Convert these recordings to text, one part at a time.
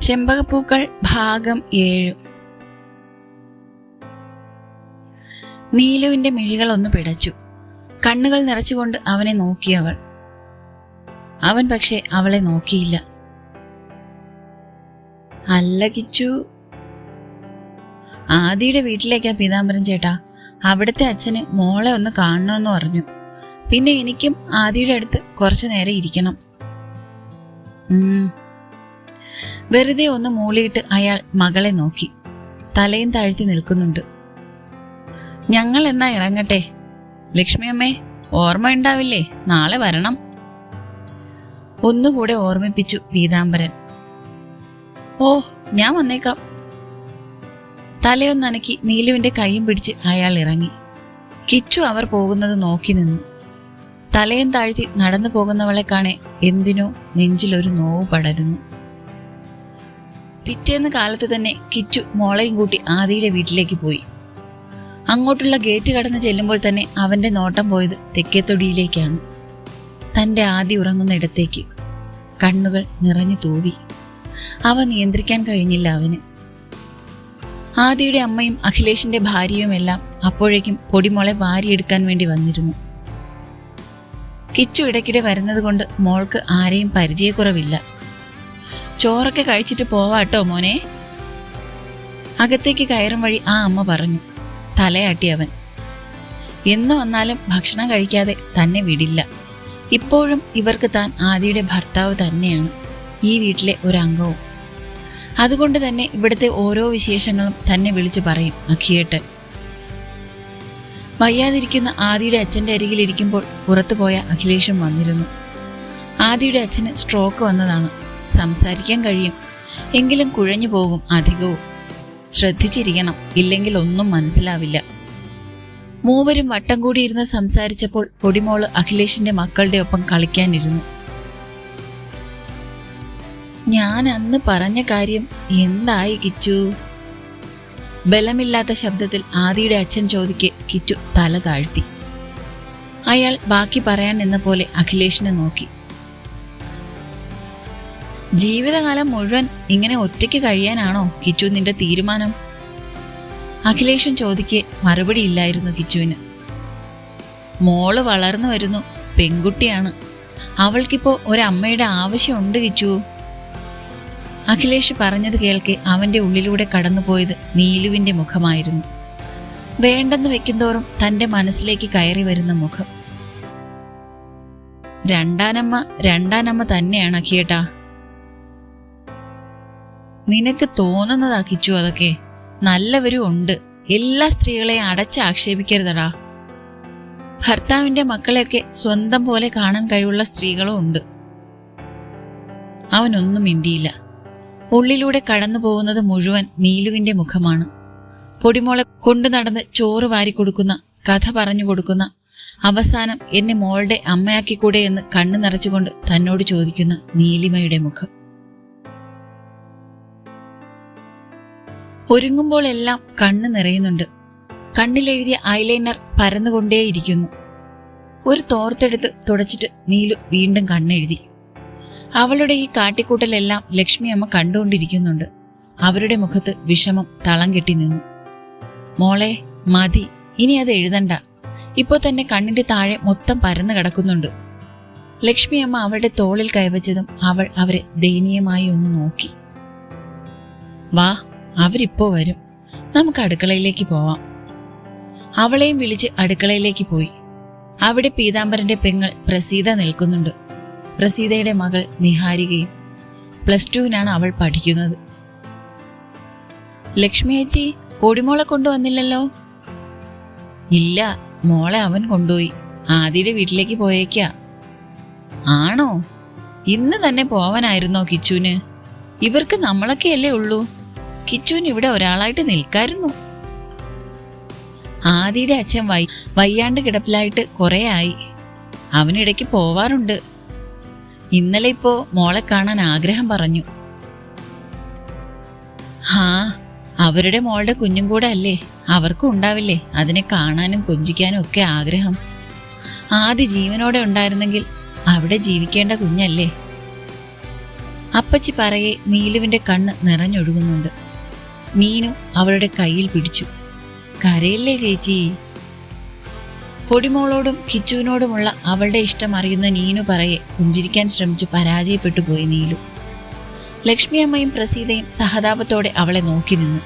ചെമ്പകപ്പൂക്കൾ ഭാഗം ഏഴ്. നീലുവിന്റെ മിഴികൾ ഒന്ന് പിടച്ചു. കണ്ണുകൾ നിറച്ചുകൊണ്ട് അവനെ നോക്കിയവൾ അവൻ പക്ഷെ അവളെ നോക്കിയില്ല. അല്ല കിച്ചു. ആദിയുടെ വീട്ടിലേക്കാ പീതാംബരൻ ചേട്ടാ. അവിടുത്തെ അച്ഛന് മോളെ ഒന്ന് കാണണമെന്ന് പറഞ്ഞു. പിന്നെ എനിക്കും ആദിയുടെ അടുത്ത് കുറച്ചു നേരം ഇരിക്കണം. വെറുതെ ഒന്ന് മൂളിയിട്ട് അയാൾ മകളെ നോക്കി. തലയും താഴ്ത്തി നിൽക്കുന്നുണ്ട്. ഞങ്ങൾ എന്നാ ഇറങ്ങട്ടെ? ലക്ഷ്മിയമ്മേ ഓർമ്മയുണ്ടാവില്ലേ നാളെ വരണം. ഒന്നുകൂടെ ഓർമ്മിപ്പിച്ചു പീതാംബരൻ. ഓ ഞാൻ വന്നേക്കാം. തലയൊന്നനക്കി നീലുവിന്റെ കൈയും പിടിച്ച് അയാൾ ഇറങ്ങി. കിച്ചു അവർ പോകുന്നത് നോക്കി നിന്നു. തലയും താഴ്ത്തി നടന്നു പോകുന്നവളെ കാണെ എന്തിനോ നെഞ്ചിലൊരു നോവ് പടരുന്നു പിറ്റേന്ന് കാലത്ത് തന്നെ കിച്ചു മോളയും കൂട്ടി ആദിയുടെ വീട്ടിലേക്ക് പോയി. അങ്ങോട്ടുള്ള ഗേറ്റ് കടന്ന് ചെല്ലുമ്പോൾ തന്നെ അവന്റെ നോട്ടം പോയത് തെക്കേത്തൊടിയിലേക്കാണ്. തന്റെ ആദി ഉറങ്ങുന്ന ഇടത്തേക്ക് കണ്ണുകൾ നിറഞ്ഞു തൂവി. അവ നിയന്ത്രിക്കാൻ കഴിഞ്ഞില്ല അവന്. ആദിയുടെ അമ്മയും അഖിലേഷിന്റെ ഭാര്യയും എല്ലാം അപ്പോഴേക്കും പൊടിമോളെ വാരിയെടുക്കാൻ വേണ്ടി വന്നിരുന്നു. കിച്ചു ഇടയ്ക്കിടെ വരുന്നത് കൊണ്ട് മോൾക്ക് ആരെയും പരിചയക്കുറവില്ല. ചോറൊക്കെ കഴിച്ചിട്ട് പോവാട്ടോ മോനെ. അകത്തേക്ക് കയറും വഴി ആ അമ്മ പറഞ്ഞു തലയാട്ടി അവൻ. എന്ന് വന്നാലും ഭക്ഷണം കഴിക്കാതെ തന്നെ വിടില്ല. ഇപ്പോഴും ഇവർക്ക് താൻ ആദിയുടെ ഭർത്താവ് തന്നെയാണ് ഈ വീട്ടിലെ ഒരംഗവും. അതുകൊണ്ട് തന്നെ ഇവിടുത്തെ ഓരോ വിശേഷങ്ങളും തന്നെ വിളിച്ചു പറയും അഖിയേട്ടൻ. വയ്യാതിരിക്കുന്ന ആദിയുടെ അച്ഛന്റെ അരികിലിരിക്കുമ്പോൾ പുറത്തു പോയ അഖിലേഷും വന്നിരുന്നു. ആദിയുടെ അച്ഛന് സ്ട്രോക്ക് വന്നതാണ്. സംസാരിക്കാൻ കഴിയും. എങ്കിലും കുഴഞ്ഞു പോകും അധികവും. ശ്രദ്ധിച്ചിരിക്കണം ഇല്ലെങ്കിൽ ഒന്നും മനസ്സിലാവില്ല. മൂവരും വട്ടം കൂടിയിരുന്ന് സംസാരിച്ചപ്പോൾ പൊടിമോൾ അഖിലേഷിന്റെ മക്കളുടെ ഒപ്പം കളിക്കാനിരുന്നു. ഞാൻ അന്ന് പറഞ്ഞ കാര്യം എന്തായി കിച്ചു? ബലമില്ലാത്ത ശബ്ദത്തിൽ ആദിയുടെ അച്ഛൻ ചോദിക്കെ കിച്ചു തല താഴ്ത്തി. അയാൾ ബാക്കി പറയാൻ എന്ന പോലെ അഖിലേഷിനെ നോക്കി. ജീവിതകാലം മുഴുവൻ ഇങ്ങനെ ഒറ്റയ്ക്ക് കഴിയാനാണോ കിച്ചു നിന്റെ തീരുമാനം? അഖിലേഷൻ ചോദിക്കെ മറുപടിയില്ലായിരുന്നു കിച്ചുവിന്. മോൾ വളർന്നു വരുന്നു പെൺകുട്ടിയാണ്. അവൾക്കിപ്പോ ഒരമ്മയുടെ ആവശ്യമുണ്ട് കിച്ചു. അഖിലേഷ് പറഞ്ഞത് കേൾക്കെ അവന്റെ ഉള്ളിലൂടെ കടന്നുപോയത് നീലുവിന്റെ മുഖമായിരുന്നു. വേണ്ടെന്ന് വെക്കുന്തോറും തന്റെ മനസ്സിലേക്ക് കയറി വരുന്ന മുഖം. രണ്ടാനമ്മ രണ്ടാനമ്മ തന്നെയാണ് അഖിയേട്ടാ. നിനക്ക് തോന്നുന്നതാ കിച്ചു അതൊക്കെ. നല്ലവരും ഉണ്ട് എല്ലാ സ്ത്രീകളെയും അടച്ച് ആക്ഷേപിക്കരുതടാ. ഭർത്താവിന്റെ മക്കളെയൊക്കെ സ്വന്തം പോലെ കാണാൻ കഴിവുള്ള സ്ത്രീകളും ഉണ്ട്. അവനൊന്നും മിണ്ടിയില്ല. ഉള്ളിലൂടെ കടന്നു പോകുന്നത് മുഴുവൻ നീലുവിന്റെ മുഖമാണ്. പൊടിമോളെ കൊണ്ടു നടന്ന് ചോറ് വാരി കൊടുക്കുന്ന കഥ പറഞ്ഞു കൊടുക്കുന്ന അവസാനം എന്നെ മോളുടെ അമ്മയാക്കിക്കൂടെ എന്ന് കണ്ണു നിറച്ചുകൊണ്ട് തന്നോട് ചോദിക്കുന്ന നീലിമയുടെ മുഖം. ഒരുങ്ങുമ്പോൾ എല്ലാം കണ്ണ് നിറയുന്നുണ്ട്. കണ്ണിലെഴുതിയ ഐലൈനർ പരന്നുകൊണ്ടേയിരിക്കുന്നു. ഒരു തോർത്തെടുത്ത് തുടച്ചിട്ട് നീലു വീണ്ടും കണ്ണെഴുതി. അവളുടെ ഈ കാട്ടിക്കൂട്ടലെല്ലാം ലക്ഷ്മി അമ്മ കണ്ടുകൊണ്ടിരിക്കുന്നുണ്ട്. അവരുടെ മുഖത്ത് വിഷമം തളം കെട്ടി നിന്നു. മോളെ മതി. ഇനി അത് എഴുതണ്ട. ഇപ്പോൾ തന്നെ കണ്ണിന്റെ താഴെ മൊത്തം പരന്നു കിടക്കുന്നുണ്ട്. ലക്ഷ്മി അമ്മ അവളുടെ തോളിൽ കൈവച്ചതും അവൾ അവരെ ദയനീയമായി ഒന്ന് നോക്കി. വാ അവരിപ്പോ വരും. നമുക്ക് അടുക്കളയിലേക്ക് പോവാം. അവളെയും വിളിച്ച് അടുക്കളയിലേക്ക് പോയി. അവിടെ പീതാംബരന്റെ പെങ്ങൾ പ്രസീത നിൽക്കുന്നുണ്ട്. പ്രസീതയുടെ മകൾ നിഹാരികയും പ്ലസ് ടുവിനാണ് അവൾ പഠിക്കുന്നത്. ലക്ഷ്മി ചേച്ചി പൊടിമോളെ കൊണ്ടുവന്നില്ലല്ലോ? ഇല്ല മോളെ അവൻ കൊണ്ടുപോയി. ആദിയുടെ വീട്ടിലേക്ക് പോയേക്കാ. ആണോ? ഇന്ന് തന്നെ പോവാനായിരുന്നോ കിച്ചുവിന്? ഇവർക്ക് നമ്മളൊക്കെയല്ലേ ഉള്ളൂ. കിച്ചുവിന് ഇവിടെ ഒരാളായിട്ട് നിൽക്കായിരുന്നു. ആദിയുടെ അച്ഛൻ വൈ വയ്യാണ്ട് കിടപ്പിലായിട്ട് കുറേ ആയി. അവനിടയ്ക്ക് പോവാറുണ്ട്. ഇന്നലെ ഇപ്പോ മോളെ കാണാൻ ആഗ്രഹം പറഞ്ഞു. ഹാ അവരുടെ മോളുടെ കുഞ്ഞും കൂടെ അല്ലേ? അവർക്കും ഉണ്ടാവില്ലേ? അതിനെ കാണാനും കൊഞ്ചിക്കാനും ഒക്കെ ആഗ്രഹം. ആദ്യ ജീവനോടെ ഉണ്ടായിരുന്നെങ്കിൽ അവിടെ ജീവിക്കേണ്ട കുഞ്ഞല്ലേ? അപ്പച്ചി പറയെ നീലുവിന്റെ കണ്ണ് നിറഞ്ഞൊഴുകുന്നുണ്ട്. നീനു അവളുടെ കയ്യിൽ പിടിച്ചു. കരയല്ലേ ചേച്ചി? പൊടിമോളോടും കിച്ചുവിനോടുമുള്ള അവളുടെ ഇഷ്ടം അറിയുന്ന നീനു പറയെ പുഞ്ചിരിക്കാൻ ശ്രമിച്ചു പരാജയപ്പെട്ടു പോയി നീലു. ലക്ഷ്മി അമ്മയും പ്രസീതയും സഹതാപത്തോടെ അവളെ നോക്കി നിന്നു.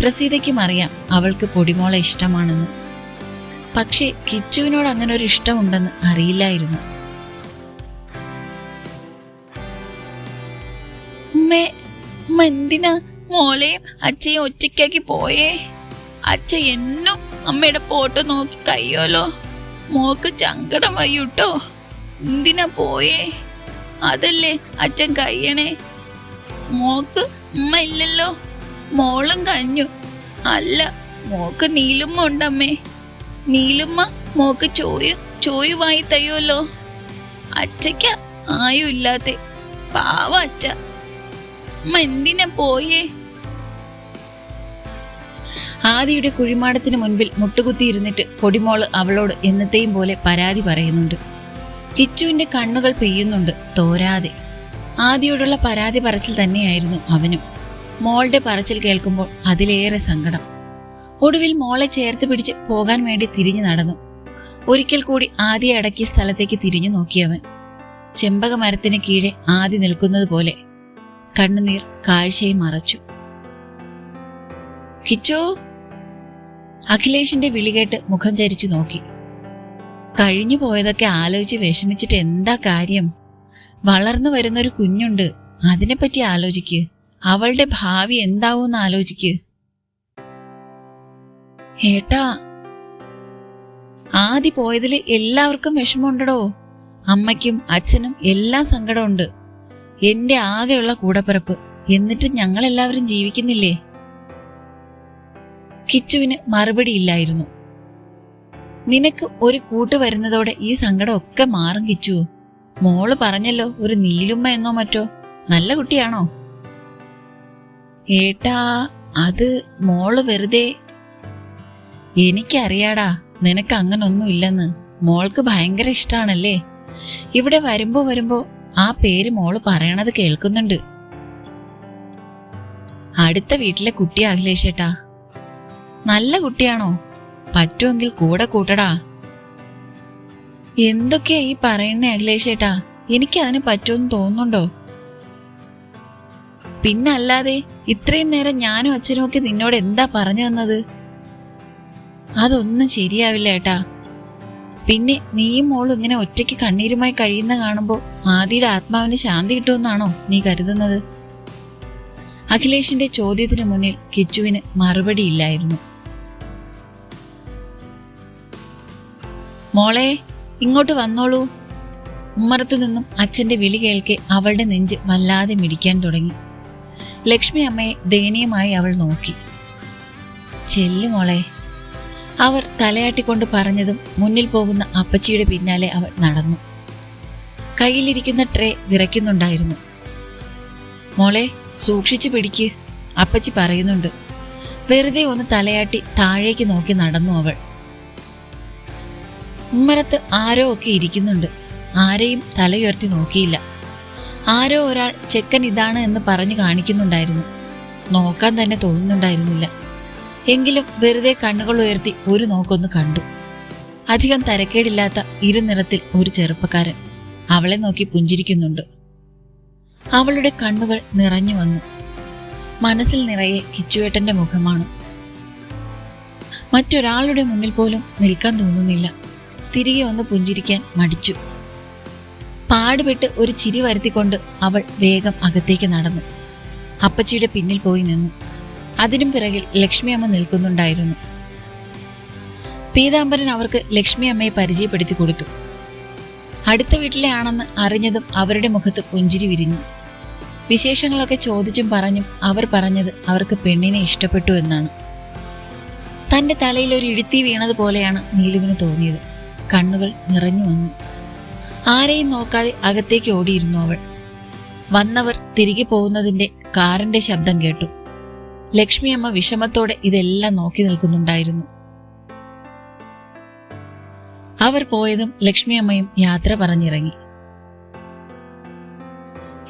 പ്രസീതയ്ക്കും അറിയാം അവൾക്ക് പൊടിമോളെ ഇഷ്ടമാണെന്ന്. പക്ഷേ കിച്ചുവിനോട് അങ്ങനെ ഒരു ഇഷ്ടമുണ്ടെന്ന് അറിയില്ലായിരുന്നു. ഉമ്മേ ഉമ്മ മോളെയും അച്ഛയും ഒറ്റയ്ക്കാക്കി പോയേ. അച്ഛ എന്നും അമ്മയുടെ പോട്ട് നോക്കി കയ്യോലോ. മോക്ക് ചങ്കടം വയ്യൂട്ടോ. എന്തിനാ പോയേ? അതല്ലേ അച്ഛൻ കയ്യണേ. മോക്ക് ഉമ്മ ഇല്ലല്ലോ. മോളും കഞ്ഞു. അല്ല മോക്ക് നീലുമ്മ ഉണ്ടമ്മേ. നീലുമ്മ മോക്ക് ചോയ് ചോയുവായി തയ്യോലോ. അച്ഛയ്ക്ക് അച്ഛയ്ക്ക ആയും ഇല്ലാത്തെ പാവ അച്ഛ. ഉമ്മ എന്തിനാ പോയേ? ആദിയുടെ കുഴിമാടത്തിന് മുൻപിൽ മുട്ടുകുത്തി ഇരുന്നിട്ട് പൊടിമോൾ അവളോട് എന്നത്തെയും പോലെ പരാതി പറയുന്നുണ്ട്. കിച്ചുവിന്റെ കണ്ണുകൾ പെയ്യുന്നുണ്ട് തോരാതെ. ആദിയോടുള്ള പരാതി പറച്ചിൽ തന്നെയായിരുന്നു അവനും. മോളുടെ പറച്ചിൽ കേൾക്കുമ്പോൾ അതിലേറെ സങ്കടം. ഒടുവിൽ മോളെ ചേർത്ത് പിടിച്ച് പോകാൻ വേണ്ടി തിരിഞ്ഞു നടന്നു. ഒരിക്കൽ കൂടി ആദ്യ അടക്കിയ സ്ഥലത്തേക്ക് തിരിഞ്ഞു നോക്കിയവൻ. ചെമ്പക മരത്തിന് കീഴെ ആദി നിൽക്കുന്നത് പോലെ കണ്ണുനീർ കാഴ്ചയെ മറച്ചു. കിച്ചോ അഖിലേഷിന്റെ വിളി കേട്ട് മുഖം ചരിച്ചു നോക്കി. കഴിഞ്ഞു പോയതൊക്കെ ആലോചിച്ച് വിഷമിച്ചിട്ട് എന്താ കാര്യം? വളർന്നു വരുന്നൊരു കുഞ്ഞുണ്ട്. അതിനെപ്പറ്റി ആലോചിക്ക്. അവളുടെ ഭാവി എന്താവൂന്ന് ആലോചിക്ക്. ഏട്ടാ ആദ്യ പോയതിൽ എല്ലാവർക്കും വിഷമമുണ്ടടോ. അമ്മയ്ക്കും അച്ഛനും എല്ലാം സങ്കടമുണ്ട്. എന്റെ ആകെയുള്ള കൂടപ്പിറപ്പ്. എന്നിട്ട് ഞങ്ങളെല്ലാവരും ജീവിക്കുന്നില്ലേ? കിച്ചുവിന് മറുപടിയില്ലായിരുന്നു നിനക്ക് ഒരു കൂട്ട് വരുന്നതോടെ ഈ സങ്കടം ഒക്കെ മാറും കിച്ചു. മോൾ പറഞ്ഞല്ലോ ഒരു നീലുമ്മ എന്നോ മറ്റോ. നല്ല കുട്ടിയാണോ? ഏട്ടാ അത് മോൾ വെറുതെ. എനിക്കറിയാടാ നിനക്ക് അങ്ങനൊന്നും ഇല്ലെന്ന് മോൾക്ക് ഭയങ്കര ഇഷ്ടാണല്ലേ? ഇവിടെ വരുമ്പോ വരുമ്പോ ആ പേര് മോൾ പറയണത് കേൾക്കുന്നുണ്ട്. അടുത്ത വീട്ടിലെ കുട്ടി അഖിലേഷേട്ടാ. നല്ല കുട്ടിയാണോ? പറ്റുമെങ്കിൽ കൂടെ കൂട്ടടാ. എന്തൊക്കെയാ ഈ പറയുന്നേ അഖിലേഷേട്ടാ? എനിക്ക് അതിന് പറ്റുമെന്ന് തോന്നുന്നുണ്ടോ? പിന്നല്ലാതെ ഇത്രയും നേരം ഞാനും അച്ഛനും ഒക്കെ നിന്നോട് എന്താ പറഞ്ഞു തന്നത്? അതൊന്നും ശരിയാവില്ല ഏട്ടാ. പിന്നെ നീയും മോളും ഇങ്ങനെ ഒറ്റയ്ക്ക് കണ്ണീരുമായി കഴിയുന്ന കാണുമ്പോൾ ആദിയുടെ ആത്മാവിന് ശാന്തി കിട്ടുമെന്നാണോ നീ കരുതുന്നത്? അഖിലേഷിന്റെ ചോദ്യത്തിന് മുന്നിൽ കിച്ചുവിന് മറുപടിയില്ലായിരുന്നു മോളെ ഇങ്ങോട്ട് വന്നോളൂ. ഉമ്മറത്തു നിന്നും അച്ഛന്റെ വിളി കേൾക്കെ അവളുടെ നെഞ്ച് വല്ലാതെ മിടിക്കാൻ തുടങ്ങി. ലക്ഷ്മി അമ്മയെ ദയനീയമായി അവൾ നോക്കി. ചെല്ലു മോളെ. അവർ തലയാട്ടിക്കൊണ്ട് പറഞ്ഞതും മുന്നിൽ പോകുന്ന അപ്പച്ചിയുടെ പിന്നാലെ അവൾ നടന്നു. കയ്യിലിരിക്കുന്ന ട്രേ വിറയ്ക്കുന്നുണ്ടായിരുന്നു. മോളെ സൂക്ഷിച്ചു പിടിക്ക് അപ്പച്ചി പറയുന്നുണ്ട്. വെറുതെ ഒന്ന് തലയാട്ടി താഴേക്ക് നോക്കി നടന്നു അവൾ. ഉമ്മരത്ത് ആരോ ഒക്കെ ഇരിക്കുന്നുണ്ട്. ആരെയും തലയുയർത്തി നോക്കിയില്ല. ആരോ ഒരാൾ ചെക്കൻ ഇതാണ് എന്ന് പറഞ്ഞു കാണിക്കുന്നുണ്ടായിരുന്നു. നോക്കാൻ തന്നെ തോന്നുന്നുണ്ടായിരുന്നില്ല. എങ്കിലും വെറുതെ കണ്ണുകൾ ഉയർത്തി ഒരു നോക്കൊന്ന് കണ്ടു. അധികം തരക്കേടില്ലാത്ത ഇരുനിറത്തിൽ ഒരു ചെറുപ്പക്കാരൻ. അവളെ നോക്കി പുഞ്ചിരിക്കുന്നുണ്ട്. അവളുടെ കണ്ണുകൾ നിറഞ്ഞു വന്നു. മനസ്സിൽ നിറയെ കിച്ചുവേട്ടന്റെ മുഖമാണ്. മറ്റൊരാളുടെ മുന്നിൽ പോലും നിൽക്കാൻ തോന്നുന്നില്ല. തിരികെ ഒന്ന് പുഞ്ചിരിക്കാൻ മടിച്ചു. പാടുപെട്ട് ഒരു ചിരി വരുത്തിക്കൊണ്ട് അവൾ വേഗം അകത്തേക്ക് നടന്നു. അപ്പച്ചിയുടെ പിന്നിൽ പോയി നിന്നു. അതിനും പിറകിൽ ലക്ഷ്മി അമ്മ നിൽക്കുന്നുണ്ടായിരുന്നു. പീതാംബരൻ അവർക്ക് ലക്ഷ്മി അമ്മയെ പരിചയപ്പെടുത്തി കൊടുത്തു. അടുത്ത വീട്ടിലെ ആണെന്ന് അറിഞ്ഞതും അവരുടെ മുഖത്ത് പുഞ്ചിരി വിരിഞ്ഞു. വിശേഷങ്ങളൊക്കെ ചോദിച്ചും പറഞ്ഞും അവർ പറഞ്ഞത് അവർക്ക് പെണ്ണിനെ ഇഷ്ടപ്പെട്ടു എന്നാണ്. തന്റെ തലയിൽ ഒരു ഇഴുത്തി വീണതുപോലെയാണ് നീലുവിന് തോന്നിയത്. കണ്ണുകൾ നിറഞ്ഞു വന്നു. ആരെയും നോക്കാതെ അകത്തേക്ക് ഓടിയിരുന്നു അവൾ. വന്നവർ തിരികെ പോകുന്നതിന്റെ കാറിന്റെ ശബ്ദം കേട്ടു. ലക്ഷ്മിയമ്മ വിഷമത്തോടെ ഇതെല്ലാം നോക്കി നിൽക്കുന്നുണ്ടായിരുന്നു. അവർ പോയതും ലക്ഷ്മിയമ്മയും യാത്ര പറഞ്ഞിറങ്ങി.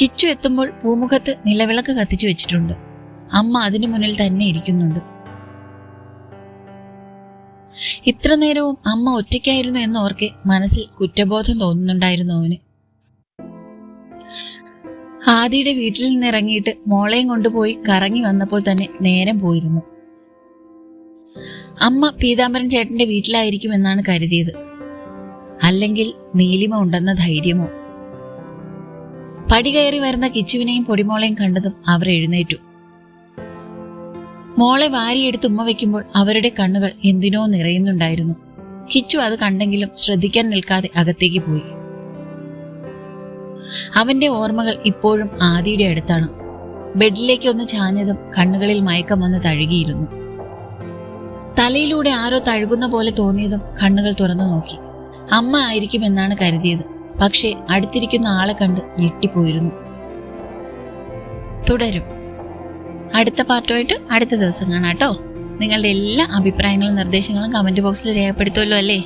കിച്ചു എത്തുമ്പോൾ പൂമുഖത്ത് നിലവിളക്ക് കത്തിച്ചു വെച്ചിട്ടുണ്ട്. അമ്മ അതിനു മുന്നിൽ തന്നെ ഇരിക്കുന്നുണ്ട്. ഇത്ര നേരവും അമ്മ ഒറ്റയ്ക്കായിരുന്നു എന്നോർക്കെ മനസ്സിൽ കുറ്റബോധം തോന്നുന്നുണ്ടായിരുന്നു അവന്. ആദിയുടെ വീട്ടിൽ നിന്ന് ഇറങ്ങിയിട്ട് മോളെയും കൊണ്ടുപോയി കറങ്ങി വന്നപ്പോൾ തന്നെ നേരം പോയിരുന്നു. അമ്മ പീതാംബരൻ ചേട്ടന്റെ വീട്ടിലായിരിക്കും എന്നാണ് കരുതിയത്. അല്ലെങ്കിൽ നീലിമ ഉണ്ടെന്ന ധൈര്യമോ? പടി കയറി വരുന്ന കിച്ചുവിനെയും പൊടിമോളെയും കണ്ടതും അവർ എഴുന്നേറ്റു. മോളെ വാരിയെടുത്ത് ഉമ്മ വയ്ക്കുമ്പോൾ അവരുടെ കണ്ണുകൾ എന്തിനോ നിറയുന്നുണ്ടായിരുന്നു. കിച്ചു അത് കണ്ടെങ്കിലും ശ്രദ്ധിക്കാൻ നിൽക്കാതെ അകത്തേക്ക് പോയി. അവന്റെ ഓർമ്മകൾ ഇപ്പോഴും ആദിയുടെ അടുത്താണ്. ബെഡിലേക്ക് ഒന്ന് ചാഞ്ഞതും കണ്ണുകളിൽ മയക്കം വന്ന് തഴുകിയിരുന്നു. തലയിലൂടെ ആരോ തഴുകുന്ന പോലെ തോന്നിയതും കണ്ണുകൾ തുറന്നു നോക്കി. അമ്മ ആയിരിക്കുമെന്നാണ് കരുതിയത്. പക്ഷേ അടുത്തിരിക്കുന്ന ആളെ കണ്ട് ഞെട്ടിപ്പോയിരുന്നു. തുടരും. അടുത്ത പാർട്ടുമായിട്ട് അടുത്ത ദിവസം കാണാം കേട്ടോ. നിങ്ങളുടെ എല്ലാ അഭിപ്രായങ്ങളും നിർദ്ദേശങ്ങളും കമന്റ് ബോക്സിൽ രേഖപ്പെടുത്തുമല്ലോ അല്ലേ?